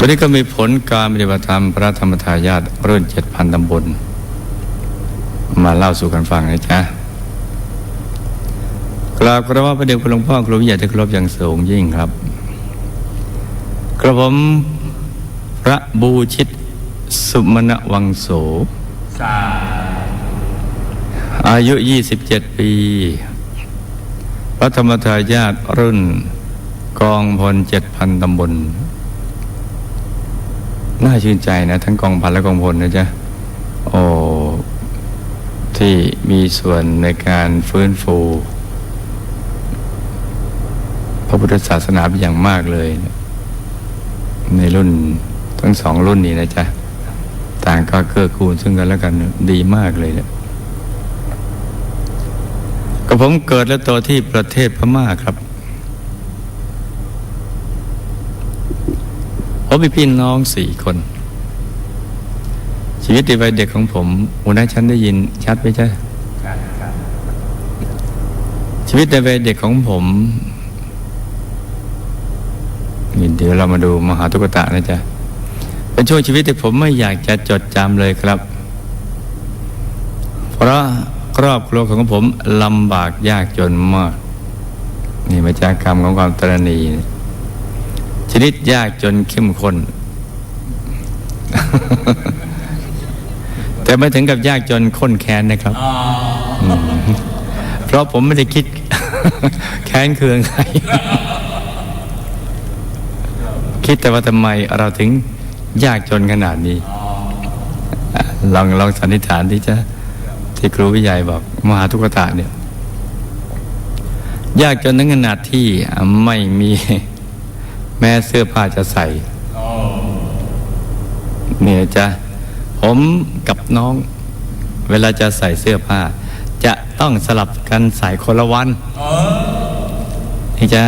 วันนี้ก็มีผลการปฏิบัติธรรมพระธรรมทายาทรุ่นเจ็ดพันตำบล มาเล่าสู่กันฟังนะจ๊ะกราบกระว่าพระเดชคุณหลวงพ่อครูวิทยาที่ครพอย่างสูงยิ่งครับ กระผมพระบูชิตสุมณวังโสอายุ 27 ปี พระธรรมทายาทรุ่นกองพลเจ็ดพันตำบล น่าชื่นใจนะทั้งกองพันและกองพลนะจ๊ะโอ้ที่มีส่วนในการฟื้นฟู พระพุทธศาสนาเป็นอย่างมากเลยในรุ่นทั้งสองรุ่นนี้นะจ๊ะ ต่างก็เกื้อกูลซึ่งกันและกันดีมากเลยเนี่ยก็ผมเกิดและโตที่ประเทศพม่าครับ มมีพี่น้องสี่คน ชีวิตในวัยเด็กของผมหัวหน้าฉันได้ยินชัดไหมจ๊ะชีวิตในวัยเด็กของผมเดี๋ยวเรามาดูมหาตุกตะนะจ๊ะเป็นช่วงชีวิตที่ผมไม่อยากจะจดจำเลยครับ เพราะครอบครัวของผมลำบากยากจนมาก นี่มาจากกรรมของความตรณี ชนิดยากจนเข้มข้น แต่ไม่ถึงกับยากจนข้นแค้นนะครับมเพราะผมไม่ได้คิด แค้นเคืองใคร คิดแต่ว่าทำไมเราถึงยากจนขนาดนี้ ลองลองสันนิษฐานที่จะที่ครูวิจัยบอก มหาทุกตะเนี่ย ยากจนถึงขนาดที่ไม่มี แม้เสื้อผ้าจะใส่เนี่ยจ้ะผมกับน้อง เวลาจะใส่เสื้อผ้า จะต้องสลับกันใส่คนละวันนี่จ้ะ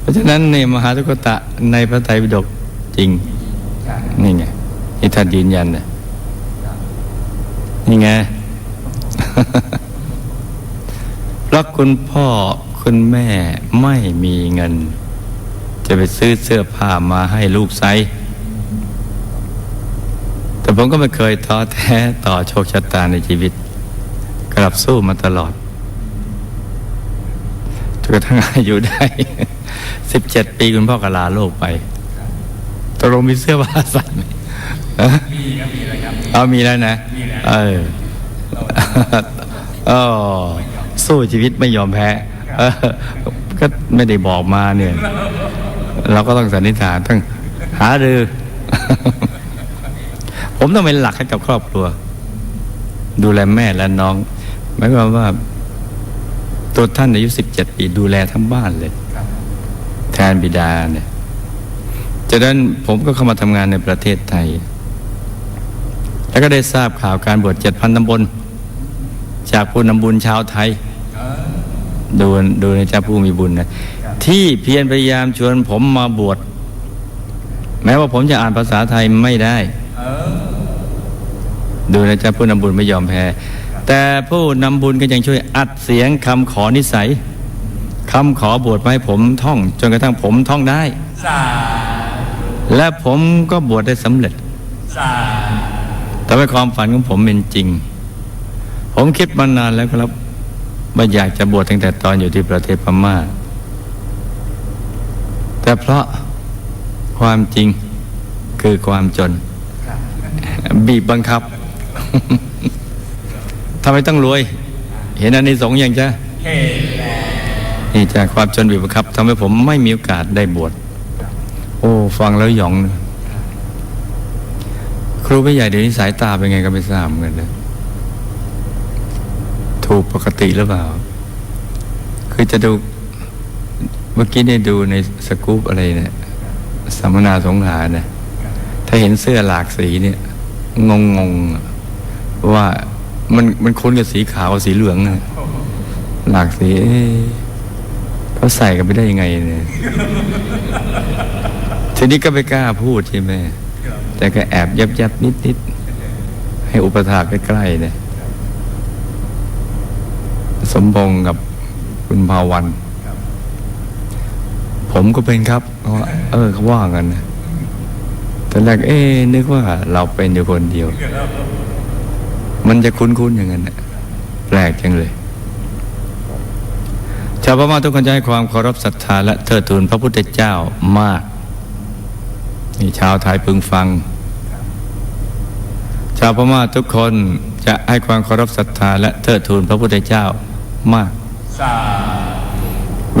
เพราะฉะนั้นในมหาทุกตะในพระไตรปิฎกจริง นี่ไงที่ท่านยืนยันนะนี่ไงเพราะคุณพ่อคุณแม่ไม่มีเงิน จะไปซื้อเสื้อผ้ามาให้ลูกใส่แต่ผมก็ไม่เคยท้อแท้ต่อโชคชะตาในชีวิต กลับสู้มาตลอดจนกระทั่งอายุได้สิบเจ็ดปีคุณพ่อก็ลาโลกไปตกลงมีเสื้อผ้าใส่ไหมมีครับมีแล้วครับเอามีแล้วนะเออเออสู้ชีวิตไม่ยอมแพ้เออก็ไม่ได้บอกมาเนี่ย เราก็ต้องสันนิษฐานต้องหารือ ผมต้องเป็นหลักให้กับครอบครัว ดูแลแม่และน้องหมายความว่า ตัวท่านอายุสิบเจ็ดปีดูแลทั้งบ้านเลยแทนบิดาเนี่ยจากนั้นผมก็เข้ามาทำงานในประเทศไทย แล้วก็ได้ทราบข่าวการบวชเจ็ดพันตำบล จากผู้นำบุญชาวไทย ดูดูในเจ้าผู้มีบุญนะ ที่เพียรพยายามชวนผมมาบวชแม้ว่าผมจะอ่านภาษาไทยไม่ได้ ดูนเจ้าผู้นำบุญไม่ยอมแพ้ แต่ผู้นำบุญก็ยังช่วยอัดเสียงคำขอนิสัยคำขอบวชมาให้ผมท่อง จนกระทั่งผมท่องได้ และผมก็บวชได้สำเร็จทำให้ความฝันของผมเป็นจริง ผมคิดมานานแล้วครับว่าอยากจะบวชตั้งแต่ตอนอยู่ที่ประเทศพม่า แต่เพราะความจริงคือความจน บีบบังคับทำไมต้องรวย เห็นอันนี้สงส์อย่างจ้ะนี่จากความจนบีบบังคับทำให้ผมไม่มีโอกาสได้บวชโอ้ ฟังแล้วหยองนะครูไม่ใหญ่เดี๋ยวนี้สายตาเป็นไงก็ไม่ทราบเหมือนกันนะถูกปกติหรือเปล่า คือจะดู เมื่อกี้เนี่ยดูในสกู๊ปอะไรเนี่ยสัมมนาสงขาเนี่ยถ้าเห็นเสื้อหลากสีเนี่ย งงงๆว่ามันมันคุ้นกับสีขาวกับสีเหลืองนะหลากสีเขาใส่กันไปได้ยังไงเนี่ยทีนี้ก็ไม่กล้าพูดใช่ไหมแต่ก็แอบยับยับนิดนิดให้อุปถาใกล้ๆเนี่ยสมพงกับคุณภาวัน ผมก็เป็นครับเออเขาว่ากันนะตอนแรกเอ๊ะนึกว่าเราเป็นอยู่คนเดียว มันจะคุ้นๆอย่างนั้นน่ะแปลกจังเลย ชาวพม่าทุกคนจะให้ความเคารพศรัทธาและเทิดทูนพระพุทธเจ้ามากนี่ชาวไทยพึงฟัง ชาวพม่าทุกคนจะให้ความเคารพศรัทธาและเทิดทูนพระพุทธเจ้ามาก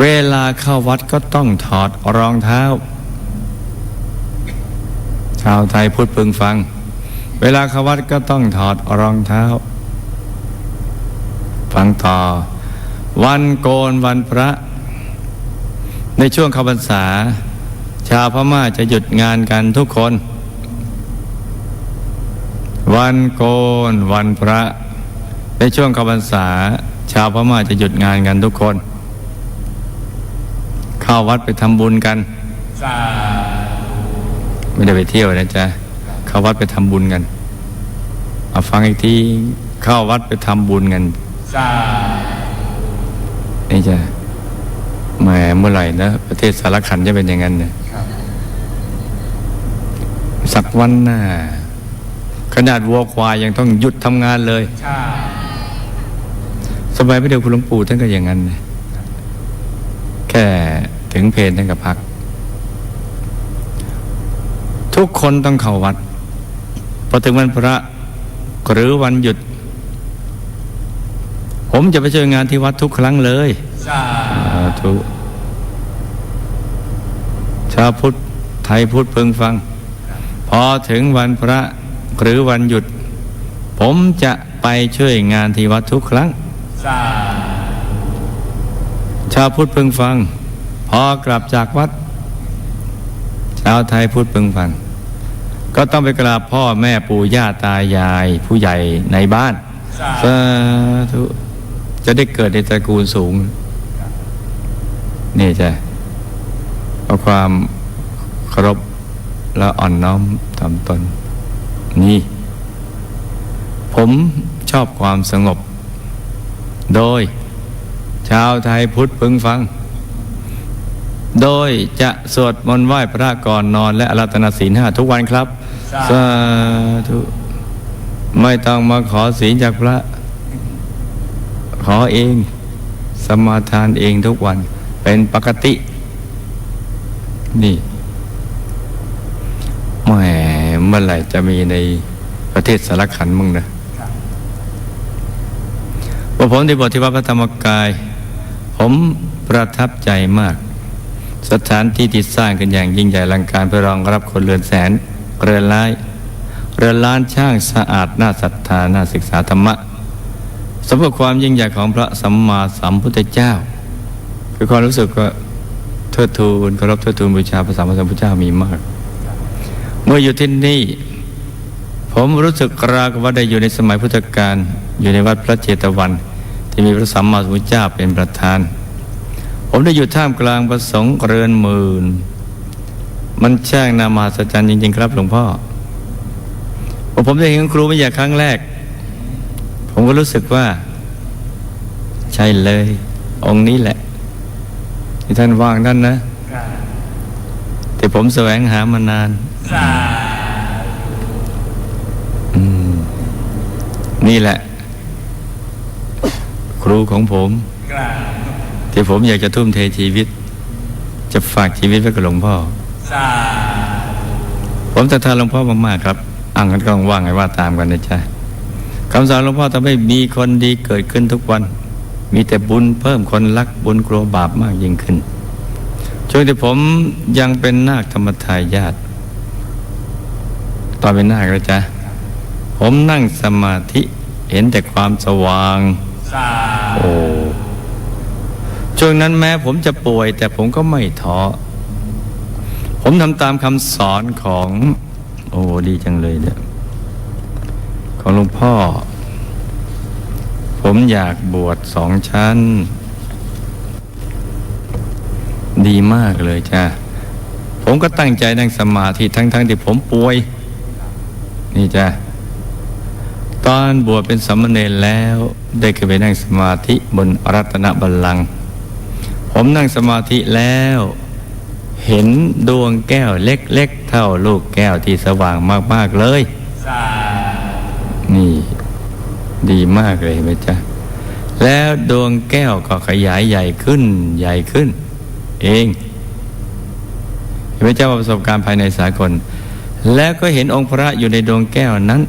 เวลาเข้าวัดก็ต้องถอดรองเท้า ชาวไทยพูดพึงฟัง เวลาเข้าวัดก็ต้องถอดรองเท้า ฟังต่อ วันโกนวันพระ ในช่วงเข้าพรรษา ชาวพม่าจะหยุดงานกันทุกคน วันโกนวันพระ ในช่วงเข้าพรรษา ชาวพม่าจะหยุดงานกันทุกคน เข้าวัดไปทำบุญกัน ไม่ได้ไปเที่ยวนะจ๊ะ เข้าวัดไปทำบุญกันเอาฟังอีกทีเข้าวัดไปทำบุญกันนี่จ้ะแหมเมื่อไหร่นะประเทศสารขันจะเป็นอย่างนั้นเนี่ยสักวันหน้าขนาดวัวควายยังต้องหยุดทำงานเลยสมัยพระเดชคุณหลวงปู่ท่านก็อย่างนั้นนะแค่ ถึงเพลท่านก็พัก ทุกคนต้องเข้าวัดพอถึงวันพระหรือวันหยุด ผมจะไปช่วยงานที่วัดทุกครั้งเลยสาธุชาวพุทธไทยพุทธเพึงฟัง พอถึงวันพระหรือวันหยุด ผมจะไปช่วยงานที่วัดทุกครั้งชาวพุทธพึงฟัง พอกลับจากวัด ชาวไทยพุทธพึงฟังก็ต้องไปกราบพ่อแม่ปู่ย่าตายาย ผู้ใหญ่ในบ้านสาธุจะได้เกิดในตระกูลสูง นี่จ้ะเอาความเคารพและอ่อนน้อมทำตน นี่ ผมชอบความสงบ โดย ชาวไทยพุทธพึงฟัง โดยจะสวดมนต์ไหว้พระก่อนนอนและอารัตนาศีลห้าทุกวันครับ สาธุไม่ต้องมาขอศีลจากพระ ขอเอง สมาทานเองทุกวัน เป็นปกติ นี่แหมเมื่อไหร่จะมีในประเทศสารขันมึงนะว่าผมที่บทที่วัดพระธรรมกาย ผมประทับใจมาก สถานที่ที่สร้างกันอย่างยิ่งใหญ่ลังการเพื่อรองรับคนเรือนแสน เรือนล้าย เรือนล้านช่างสะอาดน่าศรัทธาน่าศึกษาธรรมะสมกับความยิ่งใหญ่ของพระสัมมาสัมพุทธเจ้า คือความรู้สึกว่าเทิดทูนเคารพเทิดทูนบูชาพระสัมมาสัมพุทธเจ้ามีมาก เมื่ออยู่ที่นี่ ผมรู้สึกรากว่าได้อยู่ในสมัยพุทธกาลอยู่ในวัดพระเจตวัน ที่มีพระสัมมาสัมพุทธเจ้าเป็นประธาน ผมได้อยู่ท่ามกลางประสงค์เรือนหมื่น มันช่างนามหัศจรรย์จริง ๆ ครับหลวงพ่อพอผมได้เห็นครูวิทยาครั้งแรก ผมก็รู้สึกว่า ใช่เลย องค์นี้แหละ ที่ท่านว่างนั่นนะ แต่ผมแสวงหามานานอืมนี่แหละ ครูของผม ที่ผมอยากจะทุ่มเทชีวิต จะฝากชีวิตไว้กับหลวงพ่อ ผมศรัทธาหลวงพ่อมากๆครับอ่างกันก็ว่างไงว่าตามกันนะจ๊ะคำสอนหลวงพ่อทำให้มีคนดีเกิดขึ้นทุกวัน มีแต่บุญเพิ่มคนรักบุญกลัวบาปมากยิ่งขึ้น ช่วงที่ผมยังเป็นนาคธรรมทายาทตอนเป็นนาคแล้วจ๊ะผมนั่งสมาธิเห็นแต่ความสว่าง โอ้ ช่วงนั้นแม้ผมจะป่วย แต่ผมก็ไม่ท้อ ผมทำตามคำสอนของ โอ้ดีจังเลยเนี่ยของหลวงพ่อ ผมอยากบวชสองชั้น ดีมากเลยจ้ะผมก็ตั้งใจนั่งสมาธิทั้งๆทที่ผมป่วย นี่จ้ะตอนบวชเป็นสามเณรแล้วได้ขึ้นไปนั่งสมาธิบนรัตนบัลลังก์ ผมนั่งสมาธิแล้ว เห็นดวงแก้วเล็กๆเท่าลูกแก้วที่สว่างมากๆเลย นี่ ดีมากเลยเห็นไหมจ๊ะ แล้วดวงแก้วก็ขยายใหญ่ขึ้น ใหญ่ขึ้น เองเห็นไหมจ๊ะว่าประสบการณ์ภายในสากล แล้วก็เห็นองค์พระอยู่ในดวงแก้วนั้น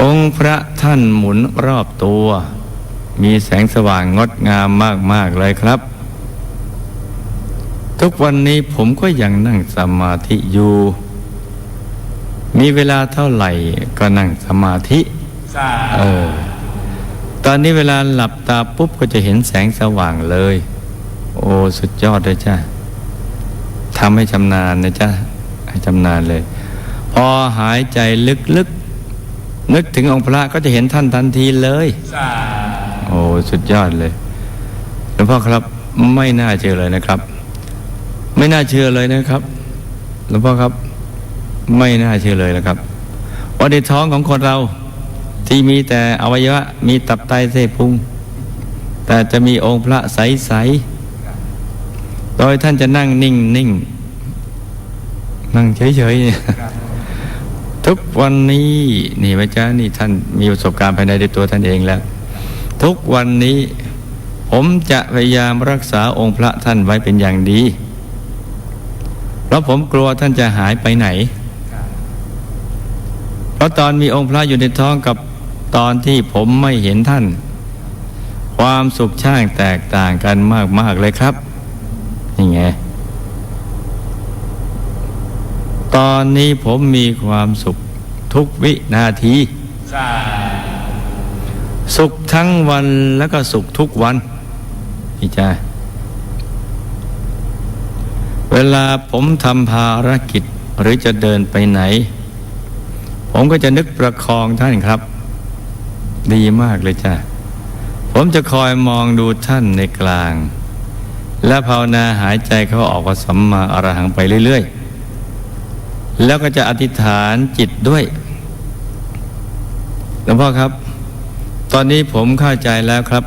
องค์พระท่านหมุนรอบตัว มีแสงสว่างงดงามมาก ๆ เลยครับ ทุกวันนี้ผมก็ยังนั่งสมาธิอยู่ มีเวลาเท่าไหร่ก็นั่งสมาธิเออตอนนี้เวลาหลับตาปุ๊บก็จะเห็นแสงสว่างเลย โอ้สุดยอดเลยจ้าทำให้ชำนาญนะจ้าให้ชำนาญเลย พอหายใจลึกๆนึกถึงองค์พระก็จะเห็นท่านทันทีเลยโอ้สุดยอดเลยหลวงพ่อครับไม่น่าเชื่อเลยนะครับ ไม่น่าเชื่อเลยนะครับหลวงพ่อครับ ไม่น่าเชื่อเลยนะครับว่าในท้องของคนเราที่มีแต่อวัยวะ มีตับไตเส้นพุงแต่จะมีองค์พระใสๆโดยท่านจะนั่งนิ่งนิ่งนั่งเฉยๆเนี่ยทุกวันนี้นี่พระเจ้านี่ท่านมีประสบการณ์ภายในในตัวท่านเองแล้ว ทุกวันนี้ ผมจะพยายามรักษาองค์พระท่านไว้เป็นอย่างดี เพราะผมกลัวท่านจะหายไปไหน เพราะตอนมีองค์พระอยู่ในท้องกับตอนที่ผมไม่เห็นท่าน ความสุขช่างแตกต่างกันมาก ๆ เลยครับนี่ไงตอนนี้ผมมีความสุขทุกวินาทีสุ สุขทั้งวันแล้วก็สุขทุกวันพี่จ้าเวลาผมทำภารกิจหรือจะเดินไปไหน ผมก็จะนึกประคองท่านครับ ดีมากเลยจ้าผมจะคอยมองดูท่านในกลาง และภาวนาหายใจเขาออกว่าสัมมาอรหังไปเรื่อย ๆ แล้วก็จะอธิษฐานจิตด้วยหลวงพ่อครับ ตอนนี้ผมเข้าใจแล้วครับ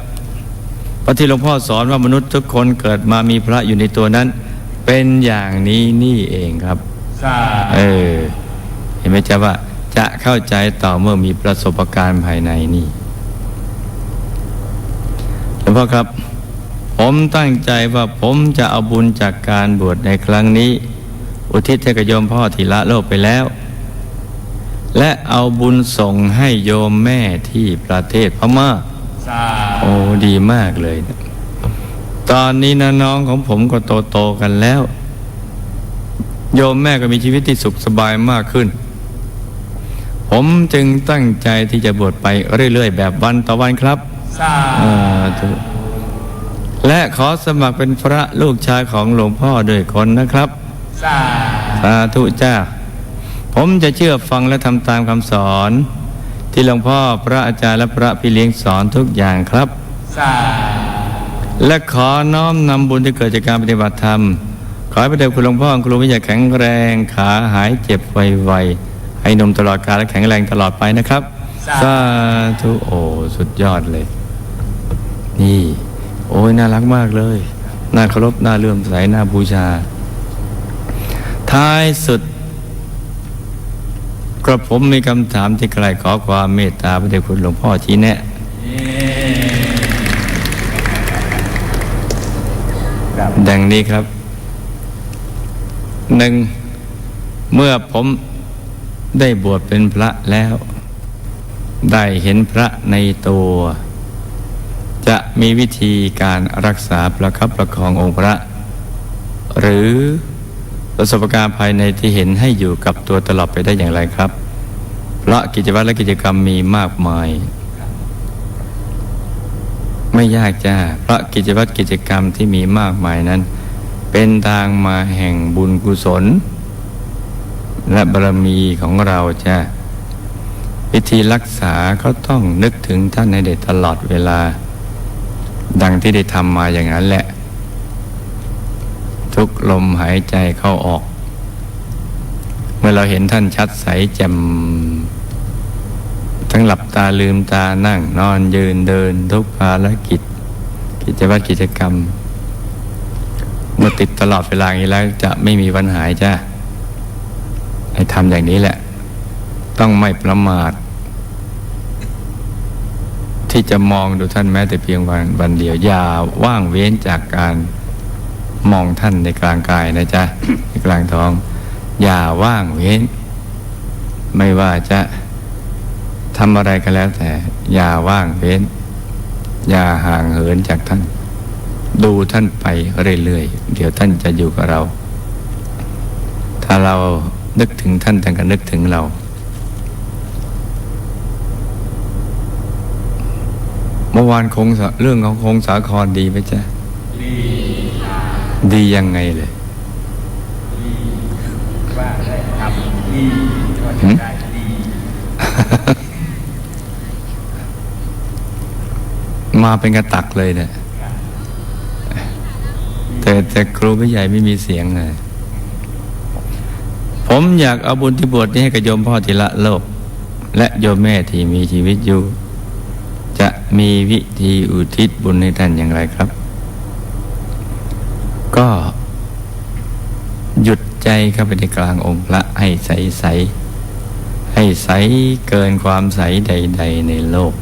พระที่หลวงพ่อสอนว่ามนุษย์ทุกคนเกิดมามีพระอยู่ในตัวนั้น เป็นอย่างนี้นี่เองครับเออ เห็นไหมจ๊ะว่า จะเข้าใจต่อเมื่อมีประสบการณ์ภายในนี่หลวงพ่อครับ ผมตั้งใจว่าผมจะเอาบุญจากการบวชในครั้งนี้ อุทิศให้กับโยมพ่อที่ละโลกไปแล้ว และเอาบุญส่งให้โยมแม่ที่ประเทศพม่าโอ้ดีมากเลยนะตอนนี้นะน้องของผมก็โตโตๆกันแล้ว โยมแม่ก็มีชีวิตที่สุขสบายมากขึ้น ผมจึงตั้งใจที่จะบวชไปเรื่อยๆ แบบวันต่อวันครับสาธุและขอสมัครเป็นพระลูกชายของหลวงพ่อด้วยคนนะครับ สาธุจ้า ผมจะเชื่อฟังและทำตามคำสอน ที่หลวงพ่อพระอาจารย์และพระพี่เลี้ยงสอนทุกอย่างครับและขอน้อมนำบุญที่เกิดจากการปฏิบัติธรรม ขอให้พระเดชคุณหลวงพ่อคุณลุงวิญญาแข็งแรงขาหายเจ็บไวๆให้นมตลอดกาลและแข็งแรงตลอดไปนะครับสาธุโอ้สุดยอดเลย นี่ โอ้ยน่ารักมากเลย น่าเคารพน่าเลื่อมใสน่าบูชา ท้ายสุด กระผมมีคำถามที่ใครขอความเมตตาพระเดชคุณหลวงพ่อชี้แนะดังนี้ครับหนึ่งเมื่อผมได้บวชเป็นพระแล้ว ได้เห็นพระในตัว จะมีวิธีการรักษาประคับประคององค์พระ หรือ ประสบการณ์ภายในที่เห็นให้อยู่กับตัวตลอดไปได้อย่างไรครับ เพราะกิจวัตรและกิจกรรมมีมากมาย ไม่ยากจ้าเพราะกิจวัตรกิจกรรมที่มีมากมายนั้น เป็นทางมาแห่งบุญกุศล และบารมีของเราจ้าวิธีรักษาก็ต้องนึกถึงท่านในเด็ดตลอดเวลา ดังที่ได้ทำมาอย่างนั้นแหละ ทุกลมหายใจเข้าออก เมื่อเราเห็นท่านชัดใสแจ่มทั้งหลับตาลืมตานั่งนอนยืนเดินทุกภารกิจ กิจวัตรกิจกรรม เมื่อติดตลอดเวลานี้แล้วจะไม่มีวันหายจ้าให้ทำอย่างนี้แหละ ต้องไม่ประมาท ที่จะมองดูท่านแม้แต่เพียงวันวันเดียวอย่าว่างเว้นจากการ มองท่านในกลางกายนะจ๊ะในกลางท้อง อย่าว่างเว้น ไม่ว่าจะทำอะไรก็แล้วแต่ อย่าว่างเว้น อย่าห่างเหินจากท่าน ดูท่านไปเรื่อยๆเดี๋ยวท่านจะอยู่กับเรา ถ้าเรานึกถึงท่านท่านก็นึกถึงเรา เมื่อวานคงเรื่องของคงสาครดีไหมจ๊ะ ดียังไงเลยว่าได้ทำดีก็จะได้ดี มาเป็นกระตักเลยเนี่ยแต่แต่ครูพี่ใหญ่ไม่มีเสียงเลยผมอยากเอาบุญที่บวชนี้ให้กับโยมพ่อทีละโลก และโยมแม่ที่มีชีวิตอยู่ จะมีวิธีอุทิศบุญให้ท่านอย่างไรครับ ก็หยุดใจเข้าไปในกลางองค์พระให้ใสใสให้ใสเกินความใสใด ๆ ในโลก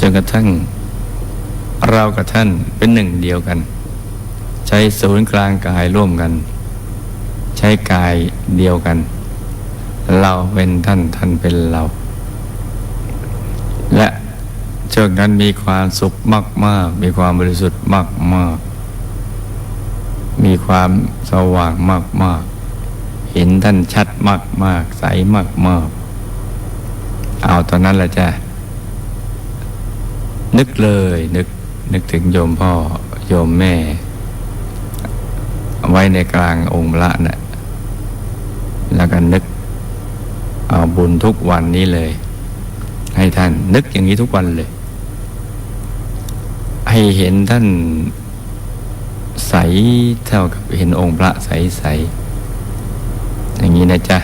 จนกระทั่งเรากับท่านเป็นหนึ่งเดียวกัน ใช้ศูนย์กลางกายร่วมกัน ใช้กายเดียวกัน เราเป็นท่านท่านเป็นเรา และช่วงนั้นมีความสุขมาก ๆ มีความบริสุทธิ์มาก ๆ มีความสว่างมาก ๆ เห็นท่านชัดมาก ๆ ใสมาก ๆ เอาตอนนั้นแหละจ้ะนึกเลยนึกนึกถึงโยมพ่อโยมแม่ ไว้ในกลางองค์พระนะ่ะแล้วก็นึกเอาบุญทุกวันนี้เลย ให้ท่านนึกอย่างนี้ทุกวันเลย ให้เห็นท่าน ใสเท่ากับเห็นองค์พระใสใสอย่างนี้นะจ๊ะ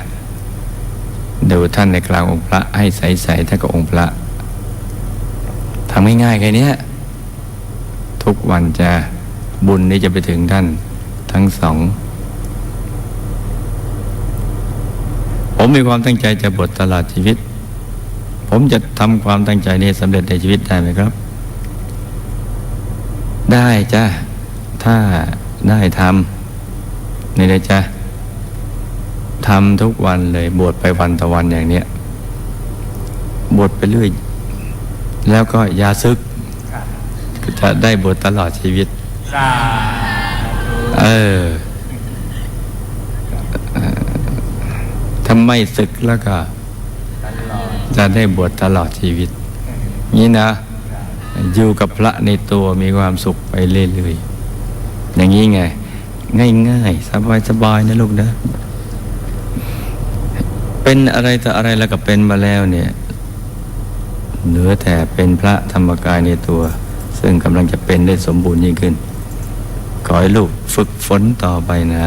ดูท่านในกลางองค์พระให้ใสใสเท่ากับองค์พระทำง่ายๆแค่นี้ทุกวันจะบุญนี้จะไปถึงท่านทั้งสอง ผมมีความตั้งใจจะบวชตลอดชีวิต ผมจะทำความตั้งใจนี้สำเร็จในชีวิตได้ไหมครับ ได้จ้ะ ถ้าได้ทำนี่เลยจ้ะทำทุกวันเลยบวชไปวันต่อวันอย่างเนี้ยบวชไปเรื่อย แล้วก็อยาซึกครับก็จะได้บวชตลอดชีวิตสาเออเอ่อถ้าไม่ศึกแล้วก็ตลอดจะได้บวชตลอดชีวิต นี่นะ อยู่กับพระในตัวมีความสุขไปเรื่อยๆ อย่างนี้ไง ง่ายๆ สบายๆนะลูกนะ เป็นอะไรแต่อะไรแล้วก็เป็นมาแล้วเนี่ย เหลือแต่เป็นพระธรรมกายในตัว ซึ่งกำลังจะเป็นได้สมบูรณ์ยิ่งขึ้น ขอให้ลูกฝึกฝนต่อไปนะ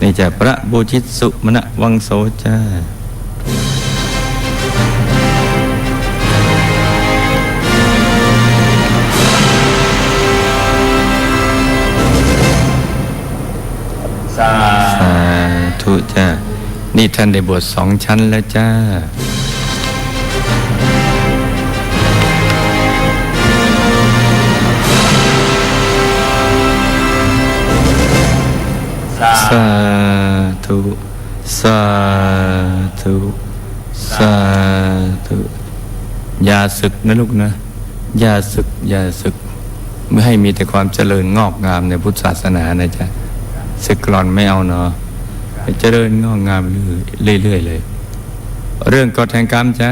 นี่จะพระบูชิตสุมณวังโสจ้า ธุจ้า นี่ท่านได้บวชสองชั้นแล้วจ้าสาสาธุสาธุสาธุอย่าศึกนะลูกนะ อย่าศึก อย่าศึก ไม่ให้มีแต่ความเจริญงอกงามในพุทธศาสนานะจ๊ะศึกกลอนไม่เอาเนาะให้ เจริญงอกงามเรื่อยๆเลย เรื่องกฎแห่งกรรมจ้า